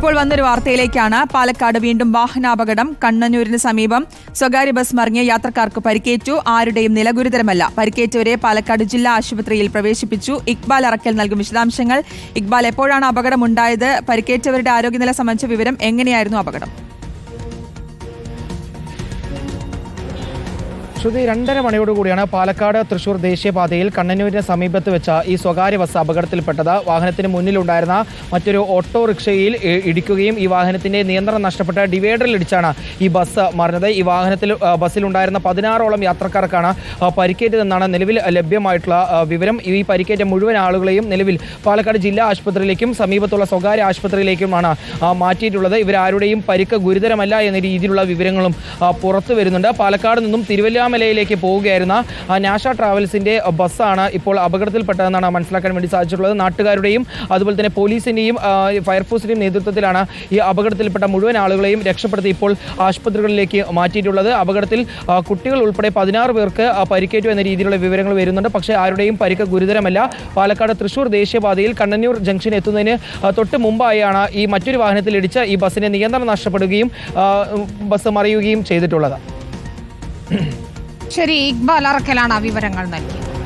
ഇപ്പോൾ വന്നൊരു വാർത്തയിലേക്കാണ്. പാലക്കാട് വീണ്ടും വാഹനാപകടം. കണ്ണന്നൂരിന് സമീപം സ്വകാര്യ ബസ് മറിഞ്ഞ് യാത്രക്കാർക്ക് പരിക്കേറ്റു. ആരുടെയും നില ഗുരുതരമല്ല. പരിക്കേറ്റവരെ പാലക്കാട് ജില്ലാ ആശുപത്രിയിൽ പ്രവേശിപ്പിച്ചു. ഇക്ബാൽ അറക്കൽ നൽകും വിശദാംശങ്ങൾ. ഇക്ബാൽ എപ്പോഴാണ് അപകടമുണ്ടായത്? പരിക്കേറ്റവരുടെ ആരോഗ്യനില സംബന്ധിച്ച വിവരം എങ്ങനെയായിരുന്നു അപകടം? ശ്രുതി രണ്ടര മണിയോടുകൂടിയാണ് പാലക്കാട് തൃശൂർ ദേശീയപാതയിൽ കണ്ണന്നൂരിന് സമീപത്ത് വെച്ച ഈ സ്വകാര്യ ബസ് അപകടത്തിൽപ്പെട്ടത്. വാഹനത്തിന് മുന്നിലുണ്ടായിരുന്ന മറ്റൊരു ഓട്ടോറിക്ഷയിൽ ഇടിക്കുകയും ഈ വാഹനത്തിന്റെ നിയന്ത്രണം നഷ്ടപ്പെട്ട ഡിവൈഡറിൽ ഇടിച്ചാണ് ഈ ബസ് മറിഞ്ഞത്. ഈ വാഹനത്തിൽ ബസ്സിലുണ്ടായിരുന്ന പതിനാറോളം യാത്രക്കാർക്കാണ് പരിക്കേറ്റതെന്നാണ് നിലവിൽ ലഭ്യമായിട്ടുള്ള വിവരം. ഈ പരിക്കേറ്റ മുഴുവൻ ആളുകളെയും നിലവിൽ പാലക്കാട് ജില്ലാ ആശുപത്രിയിലേക്കും സമീപത്തുള്ള സ്വകാര്യ ആശുപത്രിയിലേക്കുമാണ് മാറ്റിയിട്ടുള്ളത്. ഇവരാരുടെയും പരിക്ക് ഗുരുതരമല്ല എന്ന രീതിയിലുള്ള വിവരങ്ങളും പുറത്തു വരുന്നുണ്ട്. പാലക്കാട് നിന്നും തിരുവല്ലാമലയിലേക്ക് പോവുകയായിരുന്ന നാഷ ട്രാവൽസിന്റെ ബസ്സാണ് ഇപ്പോൾ അപകടത്തിൽപ്പെട്ടതെന്നാണ് മനസ്സിലാക്കാൻ വേണ്ടി സാധിച്ചിട്ടുള്ളത്. നാട്ടുകാരുടെയും അതുപോലെ തന്നെ പോലീസിന്റെയും ഫയർഫോഴ്സിന്റെയും നേതൃത്വത്തിലാണ് ഈ അപകടത്തിൽപ്പെട്ട മുഴുവൻ ആളുകളെയും രക്ഷപ്പെടുത്തി ഇപ്പോൾ ആശുപത്രികളിലേക്ക് മാറ്റിയിട്ടുള്ളത്. അപകടത്തിൽ കുട്ടികൾ ഉൾപ്പെടെ പതിനാറ് പേർക്ക് പരിക്കേറ്റു എന്ന രീതിയിലുള്ള വിവരങ്ങൾ വരുന്നുണ്ട്. പക്ഷേ ആരുടെയും പരിക്ക് ഗുരുതരമല്ല. പാലക്കാട് തൃശൂർ ദേശീയപാതയിൽ കണ്ണന്നൂർ ജംഗ്ഷൻ എത്തുന്നതിന് തൊട്ട് മുമ്പായാണ് ഈ മറ്റൊരു വാഹനത്തിൽ ഇടിച്ച് ഈ ബസ്സിന് നിയന്ത്രണം നഷ്ടപ്പെടുകയും ബസ് മറിയുകയും ചെയ്തിട്ടുള്ളത്. ശരി ഇക്ബാൽ അറക്കലാണ് വിവരങ്ങൾ നൽകിയത്.